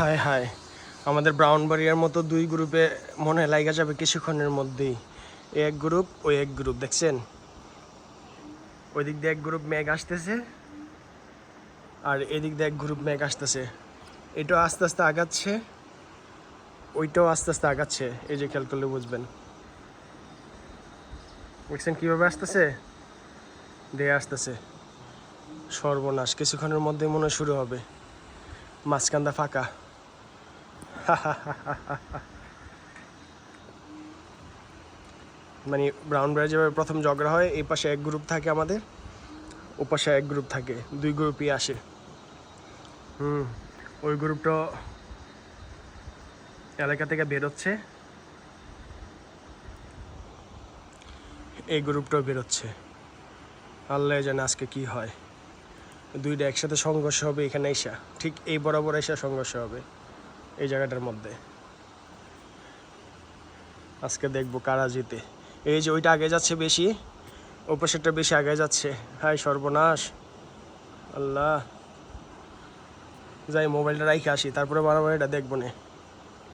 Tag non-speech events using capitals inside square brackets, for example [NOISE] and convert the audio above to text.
হায় হায়। আমাদের ব্রাউন বাড়িয়ার মতো দুই গ্রুপে মনে লাইগা যাবে কিছুক্ষণের মধ্যেই। এক গ্রুপ, ওই এক গ্রুপ, দেখছেন? ওই দিক দিয়ে এক গ্রুপ মেঘ আসতেছে, আর এদিক দিয়ে এক গ্রুপ মেঘ আসতেছে। এটাও আস্তে আস্তে আগাচ্ছে, ওইটাও আস্তে আস্তে আগাচ্ছে। এই যে খেয়াল করলে বুঝবেন। দেখছেন কীভাবে আসতেছে? দিয়ে আসতেছে। সর্বনাশ, কিছুক্ষণের মধ্যে মনে শুরু হবে। মাঝখানটা ফাঁকা। [LAUGHS] মানে ব্রাউন ব্রাইজ যেভাবে প্রথম ঝগড়া হয়, এই পাশে এক গ্রুপ থাকে আমাদের, ও পাশে এক গ্রুপ থাকে, দুই গ্রুপই আসে। হুম, ওই গ্রুপটা এলাকা থেকে বেরোচ্ছে এই গ্রুপটাও বেরোচ্ছে আল্লাহ জানে আজকে কি হয়। দুইটা একসাথে সংঘর্ষ হবে এখানে এসা, ঠিক এই বরাবর এসা সংঘর্ষ হবে। এই জায়গাটার মধ্যে। আজকে দেখব কারা জিতে। এই যে ওইটা আগে যাচ্ছে বেশি ওপাশেরটা বেশি আগে যাচ্ছে। হাই সর্বনাশ। আল্লাহ। যাই মোবাইলটা রাইখে আসি, তারপরে বারবার এটা দেখব না।